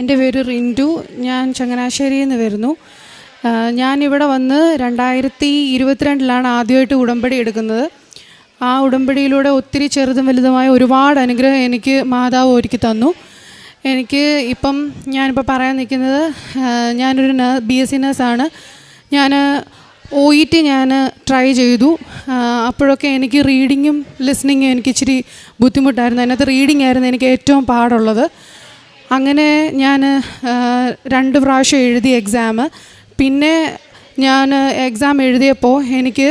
എന്റെ പേര് റിന്റു ഞാൻ ചങ്ങനാശ്ശേരിയിൽ നിന്ന് വരുന്നു. ഞാനിവിടെ വന്ന് രണ്ടായിരത്തി ഇരുപത്തിരണ്ടിലാണ് ആദ്യമായിട്ട് ഉടമ്പടി എടുക്കുന്നത്. ആ ഉടമ്പടിയിലൂടെ ഒത്തിരി ചെറുതും വലുതുമായ ഒരുപാട് അനുഗ്രഹം എനിക്ക് മാതാവ് ഒരുക്കി തന്നു. എനിക്ക് ഇപ്പം ഞാനിപ്പോൾ പറയാൻ നിൽക്കുന്നത് ഞാനൊരു ബി എസ് സി നേഴ്സാണ് ഞാൻ ഒ ഇ ടി ഞാൻ ട്രൈ ചെയ്തു. അപ്പോഴൊക്കെ എനിക്ക് റീഡിങ്ങും ലിസ്ണിങ്ങും എനിക്ക് ഇച്ചിരി ബുദ്ധിമുട്ടായിരുന്നു. അതിനകത്ത് റീഡിംഗ് ആയിരുന്നു എനിക്ക് ഏറ്റവും പാടുള്ളത്. അങ്ങനെ ഞാൻ രണ്ട് പ്രാവശ്യം എഴുതി എക്സാം പിന്നെ ഞാൻ എക്സാം എഴുതിയപ്പോൾ എനിക്ക്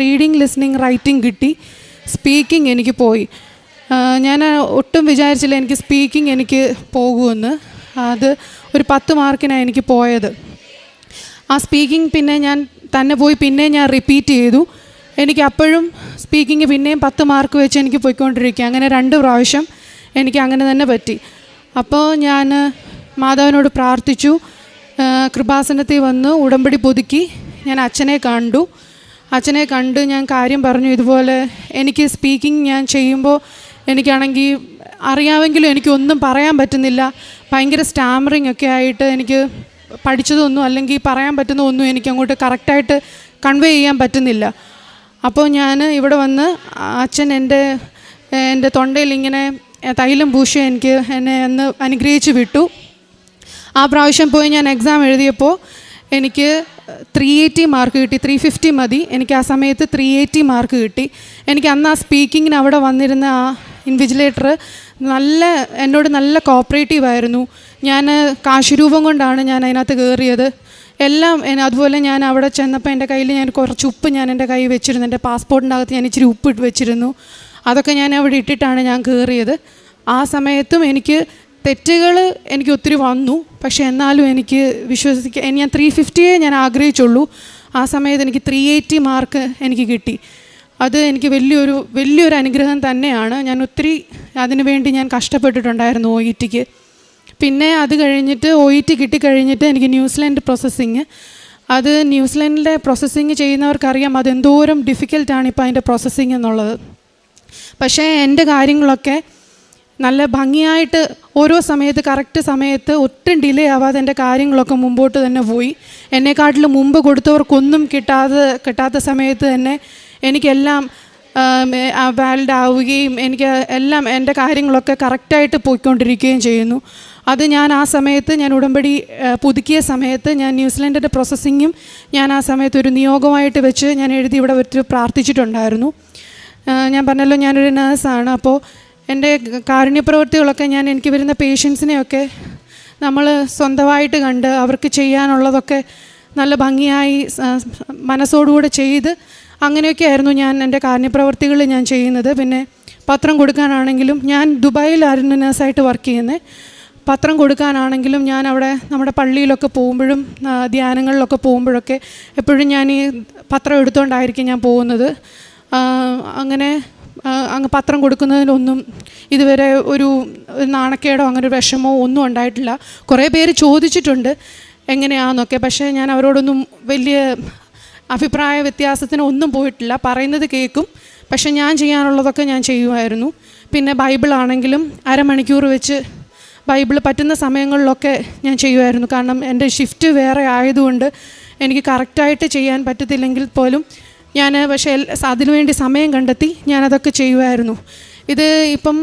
റീഡിങ് ലിസ്ണിങ് റൈറ്റിംഗ് കിട്ടി. സ്പീക്കിംഗ് എനിക്ക് പോയി. ഞാൻ ഒട്ടും വിചാരിച്ചില്ല എനിക്ക് സ്പീക്കിംഗ് എനിക്ക് പോകുമെന്ന്. അത് ഒരു പത്ത് മാർക്കിനാണ് എനിക്ക് പോയത്. ആ സ്പീക്കിംഗ് പിന്നെ ഞാൻ തന്നെ പോയി പിന്നെ ഞാൻ റിപ്പീറ്റ് ചെയ്തു. എനിക്ക് അപ്പോഴും സ്പീക്കിംഗ് പിന്നെയും പത്ത് മാർക്ക് വെച്ച് എനിക്ക് പോയിക്കൊണ്ടിരിക്കുക. അങ്ങനെ രണ്ട് പ്രാവശ്യം എനിക്ക് അങ്ങനെ തന്നെ പറ്റി. അപ്പോൾ ഞാൻ മാതാവിനോട് പ്രാർത്ഥിച്ചു. കൃപാസനത്തിൽ വന്ന് ഉടമ്പടി പുതുക്കി ഞാൻ അച്ഛനെ കണ്ടു. അച്ഛനെ കണ്ട് ഞാൻ കാര്യം പറഞ്ഞു. ഇതുപോലെ എനിക്ക് സ്പീക്കിംഗ് ഞാൻ ചെയ്യുമ്പോൾ എനിക്കാണെങ്കിൽ അറിയാമെങ്കിലും എനിക്കൊന്നും പറയാൻ പറ്റുന്നില്ല. ഭയങ്കര സ്റ്റാമറിങ് ഒക്കെ ആയിട്ട് എനിക്ക് പഠിച്ചതൊന്നും അല്ലെങ്കിൽ പറയാൻ പറ്റുന്ന ഒന്നും എനിക്ക് അങ്ങോട്ട് കറക്റ്റായിട്ട് കൺവേ ചെയ്യാൻ പറ്റുന്നില്ല. അപ്പോൾ ഞാൻ ഇവിടെ വന്ന് അച്ഛൻ എന്റെ എന്റെ തൊണ്ടയിൽ ഇങ്ങനെ തൈലം പൂശ എനിക്ക് എന്നെ അന്ന് അനുഗ്രഹിച്ച് വിട്ടു. ആ പ്രാവശ്യം പോയി ഞാൻ എക്സാം എഴുതിയപ്പോൾ എനിക്ക് ത്രീ എയ്റ്റി മാർക്ക് കിട്ടി ത്രീ ഫിഫ്റ്റി മതി. എനിക്ക് ആ സമയത്ത് ത്രീ എയ്റ്റി മാർക്ക് കിട്ടി. എനിക്ക് അന്ന് ആ സ്പീക്കിങ്ങിന് അവിടെ വന്നിരുന്ന ആ ഇൻവിജിലേറ്റർ നല്ല എന്നോട് നല്ല കോപ്പറേറ്റീവ് ആയിരുന്നു. ഞാൻ കാശുരൂപം കൊണ്ടാണ് ഞാൻ അതിനകത്ത് കയറിയത് എല്ലാം അതുപോലെ ഞാൻ അവിടെ ചെന്നപ്പോൾ എന്റെ കയ്യിൽ ഞാൻ കുറച്ച് ഉപ്പ് ഞാൻ എന്റെ കൈ വെച്ചിരുന്നു. എന്റെ പാസ്പോർട്ടിന്റെ അകത്ത് ഞാൻ ഇച്ചിരി ഉപ്പ് വെച്ചിരുന്നു. അതൊക്കെ ഞാൻ അവിടെ ഇട്ടിട്ടാണ് ഞാൻ കയറിയത് ആ സമയത്തും എനിക്ക് തെറ്റുകൾ എനിക്ക് ഒത്തിരി വന്നു. പക്ഷെ എന്നാലും എനിക്ക് വിശ്വസിക്കാൻ ഞാൻ ത്രീ ഫിഫ്റ്റിയെ ഞാൻ ആഗ്രഹിച്ചുള്ളൂ. ആ സമയത്ത് എനിക്ക് ത്രീ എയ്റ്റി മാർക്ക് എനിക്ക് കിട്ടി. അത് എനിക്ക് വലിയൊരു വലിയൊരു അനുഗ്രഹം തന്നെയാണ്. ഞാൻ ഒത്തിരി അതിനു വേണ്ടി ഞാൻ കഷ്ടപ്പെട്ടിട്ടുണ്ടായിരുന്നു ഒ ഇ ടിക്ക് പിന്നെ അത് കഴിഞ്ഞിട്ട് ഒ ഇ ടി കിട്ടിക്കഴിഞ്ഞിട്ട് എനിക്ക് ന്യൂസിലാൻഡ് പ്രോസസ്സിങ്. അത് ന്യൂസിലാൻഡിലെ പ്രോസസ്സിങ് ചെയ്യുന്നവർക്കറിയാം അതെന്തോരം ഡിഫിക്കൽട്ടാണ് ഇപ്പോൾ അതിന്റെ പ്രോസസ്സിങ് എന്നുള്ളത്. പക്ഷേ എന്റെ കാര്യങ്ങളൊക്കെ നല്ല ഭംഗിയായിട്ട് ഓരോ സമയത്ത് കറക്റ്റ് സമയത്ത് ഒട്ടും ഡിലേ ആവാതെ എന്റെ കാര്യങ്ങളൊക്കെ മുമ്പോട്ട് തന്നെ പോയി. എന്നെക്കാട്ടിലും മുമ്പ് കൊടുത്തവർക്കൊന്നും കിട്ടാതെ കിട്ടാത്ത സമയത്ത് തന്നെ എനിക്കെല്ലാം വാലിഡ് ആവുകയും എനിക്ക് എല്ലാം എന്റെ കാര്യങ്ങളൊക്കെ കറക്റ്റായിട്ട് പോയിക്കൊണ്ടിരിക്കുകയും ചെയ്യുന്നു. അത് ഞാൻ ആ സമയത്ത് ഞാൻ ഉടമ്പടി പുതുക്കിയ സമയത്ത് ഞാൻ ന്യൂസിലൻഡിന്റെ പ്രോസസ്സിങ്ങും ഞാൻ ആ സമയത്ത് ഒരു നിയോഗമായിട്ട് വെച്ച് ഞാൻ എഴുതി ഇവിടെ വെച്ച് പ്രാർത്ഥിച്ചിട്ടുണ്ടായിരുന്നു. ഞാൻ പറഞ്ഞല്ലോ ഞാനൊരു നേഴ്സാണ് അപ്പോൾ എന്റെ കാരുണ്യപ്രവൃത്തികളൊക്കെ ഞാൻ എനിക്ക് വരുന്ന പേഷ്യൻസിനെയൊക്കെ നമ്മൾ സ്വന്തമായിട്ട് കണ്ട് അവർക്ക് ചെയ്യാനുള്ളതൊക്കെ നല്ല ഭംഗിയായി മനസ്സോടുകൂടെ ചെയ്ത് അങ്ങനെയൊക്കെ ആയിരുന്നു ഞാൻ എന്റെ കാരുണ്യപ്രവൃത്തികൾ ഞാൻ ചെയ്യുന്നത്. പിന്നെ പത്രം കൊടുക്കാനാണെങ്കിലും ഞാൻ ദുബായിലായിരുന്നു നേഴ്സായിട്ട് വർക്ക് ചെയ്യുന്നത്. പത്രം കൊടുക്കാനാണെങ്കിലും ഞാൻ അവിടെ നമ്മുടെ പള്ളിയിലൊക്കെ പോകുമ്പോഴും ധ്യാനങ്ങളിലൊക്കെ പോകുമ്പോഴൊക്കെ എപ്പോഴും ഞാൻ ഈ പത്രം എടുത്തുകൊണ്ടായിരിക്കും ഞാൻ പോകുന്നത്. അങ്ങനെ അങ്ങ് പത്രം കൊടുക്കുന്നതിലൊന്നും ഇതുവരെ ഒരു നാണക്കേടോ അങ്ങനെ ഒരു വിഷമോ ഒന്നും ഉണ്ടായിട്ടില്ല. കുറേ പേര് ചോദിച്ചിട്ടുണ്ട് എങ്ങനെയാണെന്നൊക്കെ പക്ഷേ ഞാൻ അവരോടൊന്നും വലിയ അഭിപ്രായ വ്യത്യാസത്തിന് ഒന്നും പോയിട്ടില്ല. പറയുന്നത് കേൾക്കും. പക്ഷേ ഞാൻ ചെയ്യാനുള്ളതൊക്കെ ഞാൻ ചെയ്യുമായിരുന്നു. പിന്നെ ബൈബിളാണെങ്കിലും അരമണിക്കൂർ വെച്ച് ബൈബിൾ പറ്റുന്ന സമയങ്ങളിലൊക്കെ ഞാൻ ചെയ്യുമായിരുന്നു. കാരണം എന്റെ ഷിഫ്റ്റ് വേറെ ആയതുകൊണ്ട് എനിക്ക് കറക്റ്റായിട്ട് ചെയ്യാൻ പറ്റത്തില്ലെങ്കിൽ പോലും ഞാൻ പക്ഷേ അതിനു വേണ്ടി സമയം കണ്ടെത്തി ഞാനതൊക്കെ ചെയ്യുമായിരുന്നു ഇത് ഇപ്പം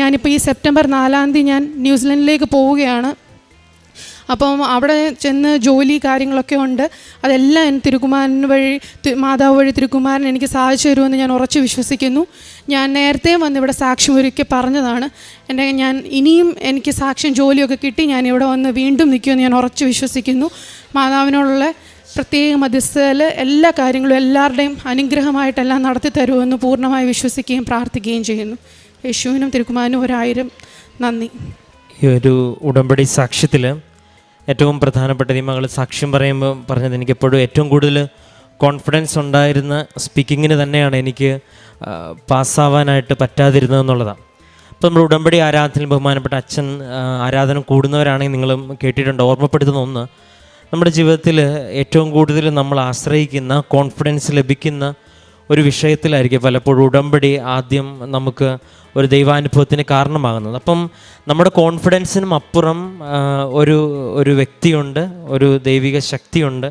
ഞാനിപ്പോൾ ഈ സെപ്റ്റംബർ നാലാം തീയതി ഞാൻ ന്യൂസിലൻഡിലേക്ക് പോവുകയാണ്. അപ്പം അവിടെ ചെന്ന് ജോലി കാര്യങ്ങളൊക്കെ ഉണ്ട്. അതെല്ലാം എൻ തിരുക്കുമാരൻ വഴി മാതാവ് വഴി തിരുക്കുമാരൻ എനിക്ക് സാധിച്ചു തരുമെന്ന് ഞാൻ ഉറച്ചു വിശ്വസിക്കുന്നു. ഞാൻ നേരത്തെ വന്ന് ഇവിടെ സാക്ഷ്യം ഒരുക്കി പറഞ്ഞതാണ്. എന്റെ ഞാൻ ഇനിയും എനിക്ക് സാക്ഷ്യം ജോലിയൊക്കെ കിട്ടി ഞാൻ ഇവിടെ വന്ന് വീണ്ടും നിൽക്കുമെന്ന് ഞാൻ ഉറച്ചു വിശ്വസിക്കുന്നു. മാതാവിനോടുള്ള പ്രത്യേക മധ്യസ്ഥതയിൽ എല്ലാ കാര്യങ്ങളും എല്ലാവരുടെയും അനുഗ്രഹമായിട്ടെല്ലാം നടത്തി തരുമെന്ന് പൂർണമായി വിശ്വസിക്കുകയും പ്രാർത്ഥിക്കുകയും ചെയ്യുന്നു. യേശുവിനും തിരുക്കുമാരനും ഒരായിരം നന്ദി. ഈ ഒരു ഉടമ്പടി സാക്ഷ്യത്തിൽ ഏറ്റവും പ്രധാനപ്പെട്ട മകൾ സാക്ഷ്യം പറയുമ്പോൾ പറഞ്ഞത് എനിക്ക് എപ്പോഴും ഏറ്റവും കൂടുതൽ കോൺഫിഡൻസ് ഉണ്ടായിരുന്ന സ്പീക്കിങ്ങിന് തന്നെയാണ് എനിക്ക് പാസ്സാവാനായിട്ട് പറ്റാതിരുന്നതെന്നുള്ളതാണ് അപ്പോൾ നമ്മൾ ഉടമ്പടി ആരാധനയിൽ ബഹുമാനപ്പെട്ട അച്ഛൻ ആരാധന കൂടുന്നവരാണെങ്കിൽ നിങ്ങളും കേട്ടിട്ടുണ്ട് ഓർമ്മപ്പെടുത്തുന്ന ഒന്ന് നമ്മുടെ ജീവിതത്തിൽ ഏറ്റവും കൂടുതൽ നമ്മൾ ആശ്രയിക്കുന്ന കോൺഫിഡൻസ് ലഭിക്കുന്ന ഒരു വിഷയത്തിലായിരിക്കും പലപ്പോഴും ഉടമ്പടി ആദ്യം നമുക്ക് ഒരു ദൈവാനുഭവത്തിന് കാരണമാകുന്നത്. അപ്പം നമ്മുടെ കോൺഫിഡൻസിനും അപ്പുറം ഒരു ഒരു വ്യക്തിയുണ്ട് ഒരു ദൈവിക ശക്തിയുണ്ട്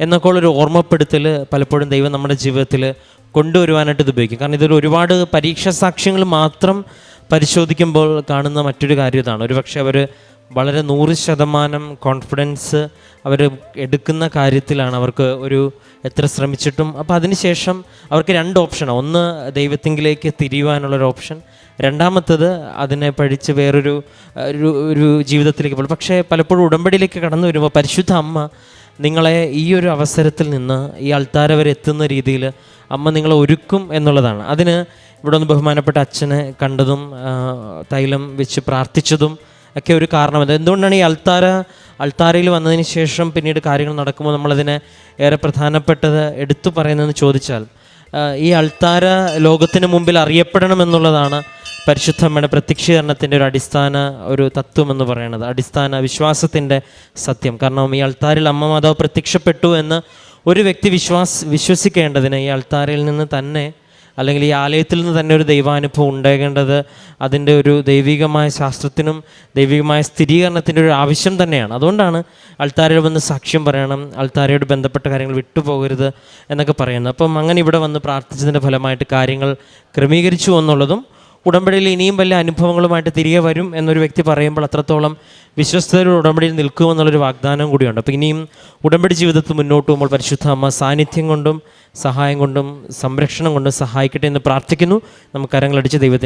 എന്നൊക്കെ ഉള്ളൊരു ഓർമ്മപ്പെടുത്തൽ പലപ്പോഴും ദൈവം നമ്മുടെ ജീവിതത്തിൽ കൊണ്ടുവരുവാനായിട്ട് ഇത് ഉപയോഗിക്കും. കാരണം ഇതിൽ ഒരുപാട് പരീക്ഷാ സാക്ഷ്യങ്ങൾ മാത്രം പരിശോധിക്കുമ്പോൾ കാണുന്ന മറ്റൊരു കാര്യം ഇതാണ് ഒരുപക്ഷെ അവർ വളരെ നൂറ് ശതമാനം കോൺഫിഡൻസ് അവർ എടുക്കുന്ന കാര്യത്തിലാണ് അവർക്ക് ഒരു എത്ര ശ്രമിച്ചിട്ടും. അപ്പോൾ അതിനുശേഷം അവർക്ക് രണ്ട് ഓപ്ഷനാണ് ഒന്ന് ദൈവത്തിങ്കിലേക്ക് തിരിയുവാനുള്ളൊരു ഓപ്ഷൻ രണ്ടാമത്തത് അതിനെ പഠിച്ച് വേറൊരു ഒരു ഒരു ജീവിതത്തിലേക്ക് പോകും പക്ഷേ പലപ്പോഴും ഉടമ്പടിയിലേക്ക് കടന്നു വരുമ്പോൾ പരിശുദ്ധ അമ്മ നിങ്ങളെ ഈ ഒരു അവസരത്തിൽ നിന്ന് ഈ അൾത്താര വരെ എത്തുന്ന രീതിയിൽ അമ്മ നിങ്ങളെ ഒരുക്കും എന്നുള്ളതാണ്. അതിന് ഇവിടെ ഒന്ന് ബഹുമാനപ്പെട്ട അച്ഛനെ കണ്ടതും തൈലം വെച്ച് പ്രാർത്ഥിച്ചതും ഒക്കെ ഒരു കാരണം. അത് എന്തുകൊണ്ടാണ് ഈ അൾത്താര അൾത്താരയിൽ വന്നതിന് ശേഷം പിന്നീട് കാര്യങ്ങൾ നടക്കുമ്പോൾ നമ്മളതിനെ ഏറെ പ്രധാനപ്പെട്ടത് എടുത്തു പറയുന്നതെന്ന് ചോദിച്ചാൽ ഈ അൾത്താര ലോകത്തിന് മുമ്പിൽ അറിയപ്പെടണം എന്നുള്ളതാണ് പരിശുദ്ധമ്മയുടെ പ്രത്യക്ഷീകരണത്തിന്റെ ഒരു അടിസ്ഥാന ഒരു തത്വം എന്ന് പറയുന്നത് അടിസ്ഥാന വിശ്വാസത്തിന്റെ സത്യം. കാരണം ഈ അൾത്താരിൽ അമ്മ മാതാവ് പ്രത്യക്ഷപ്പെട്ടു എന്ന് ഒരു വ്യക്തി വിശ്വാസ് വിശ്വസിക്കേണ്ടതിന് ഈ അൾത്താരയിൽ നിന്ന് തന്നെ അല്ലെങ്കിൽ ഈ ആലയത്തിൽ നിന്ന് തന്നെ ഒരു ദൈവാനുഭവം ഉണ്ടാകേണ്ടത് അതിന്റെ ഒരു ദൈവികമായ ശാസ്ത്രത്തിനും ദൈവികമായ സ്ഥിരീകരണത്തിന്റെ ഒരു ആവശ്യം തന്നെയാണ്. അതുകൊണ്ടാണ് അൾത്താരയിൽ വന്ന് സാക്ഷ്യം പറയണം അൾത്താരയോട് ബന്ധപ്പെട്ട കാര്യങ്ങൾ വിട്ടുപോകരുത് എന്നൊക്കെ പറയുന്നത്. അപ്പം അങ്ങനെ ഇവിടെ വന്ന് പ്രാർത്ഥിച്ചതിന്റെ ഫലമായിട്ട് കാര്യങ്ങൾ ക്രമീകരിച്ചു എന്നുള്ളതും ഉടമ്പടിയിൽ ഇനിയും വല്ല അനുഭവങ്ങളുമായിട്ട് തിരികെ വരും എന്നൊരു വ്യക്തി പറയുമ്പോൾ അത്രത്തോളം വിശ്വസ്തരുടെ ഉടമ്പടിയിൽ നിൽക്കുമെന്നുള്ളൊരു വാഗ്ദാനം കൂടിയുണ്ട്. അപ്പോൾ ഇനിയും ഉടമ്പടി ജീവിതത്തിൽ മുന്നോട്ട് പോകുമ്പോൾ പരിശുദ്ധ അമ്മ സാന്നിധ്യം കൊണ്ടും സഹായം കൊണ്ടും സംരക്ഷണം കൊണ്ടും സഹായിക്കട്ടെ എന്ന് പ്രാർത്ഥിക്കുന്നു. നമുക്ക് കരങ്ങളടിച്ച് ദൈവത്തിന്റെ